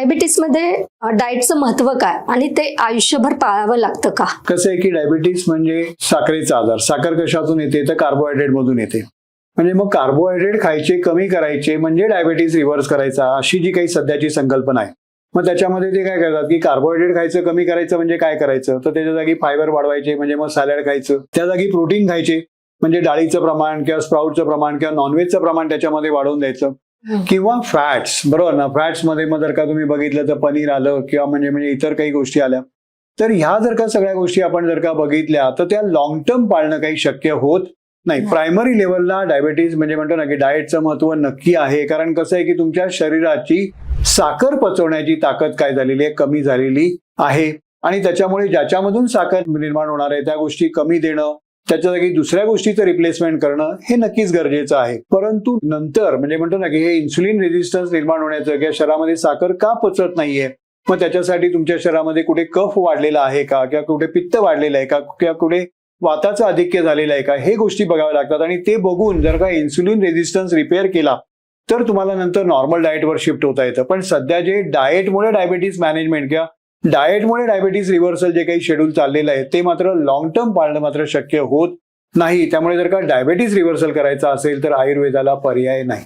डायबिटीसमध्ये डाएटचं महत्त्व काय? आणि ते आयुष्यभर पाळावं लागतं का? कसं आहे की डायबिटीस म्हणजे साखरेचा आजार. साखर कशातून येते? तर कार्बोहायड्रेट मधून येते. म्हणजे मग कार्बोहायड्रेट खायचे कमी करायचे म्हणजे डायबिटीस रिव्हर्स करायचा अशी जी काही सध्याची संकल्पना आहे. मग त्याच्यामध्ये ते काय करतात की कार्बोहायड्रेट खायचं कमी करायचं म्हणजे काय करायचं? तर त्याच्या जागी फायबर वाढवायचे म्हणजे मग सॅलड खायचं. त्या जागी प्रोटीन खायचे म्हणजे डाळीचं प्रमाण किंवा स्प्राऊटचं प्रमाण किंवा नॉनव्हेजचं प्रमाण त्याच्यामध्ये वाढवून द्यायचं. किंवा फॅट्स बरोबर ना? फॅट्समध्ये मग जर का तुम्ही बघितलं तर पनीर आलं किंवा म्हणजे म्हणजे इतर काही गोष्टी आल्या. तर ह्या जर का सगळ्या गोष्टी आपण जर का बघितल्या तर त्या लॉंग टर्म पाळणं काही शक्य होत नाही. नाही. प्रायमरी लेवलला डायबिटीज म्हणजे म्हणतो ना की डाएटचं महत्त्व नक्की आहे. कारण कसं आहे की तुमच्या शरीराची साखर पचवण्याची ताकद काय झालेली आहे? कमी झालेली आहे. आणि त्याच्यामुळे ज्याच्यामधून साखर निर्माण होणार आहे त्या गोष्टी कमी देणं त्याच्या जागी दुसऱ्या गोष्टीचं रिप्लेसमेंट करणं हे नक्कीच गरजेचं आहे. परंतु नंतर म्हणजे म्हणतो ना की हे इन्सुलिन रेजिस्टन्स निर्माण होण्याचं किंवा शरीरामध्ये साखर का पचत नाहीये मग त्याच्यासाठी तुमच्या शरीरामध्ये कुठे कफ वाढलेला आहे का किंवा कुठे पित्त वाढलेलं आहे का किंवा कुठे वाताचं आधिक्य झालेलं आहे का हे गोष्टी बघाव्या लागतात. आणि ते बघून जर का इन्सुलिन रेझिस्टन्स रिपेअर केला तर तुम्हाला नंतर नॉर्मल डाएटवर शिफ्ट होता येतं. पण सध्या जे डाएटमुळे डायबिटीज मॅनेजमेंट किंवा डाएटमुळे डायबिटीज रिव्हर्सल जे काही शेड्यूल चाललेलं आहे ते मात्र लॉंग टर्म पाळणं मात्र शक्य होत नाही. त्यामुळे जर का डायबिटीज रिव्हर्सल करायचा असेल तर आयुर्वेदाला पर्याय नाही.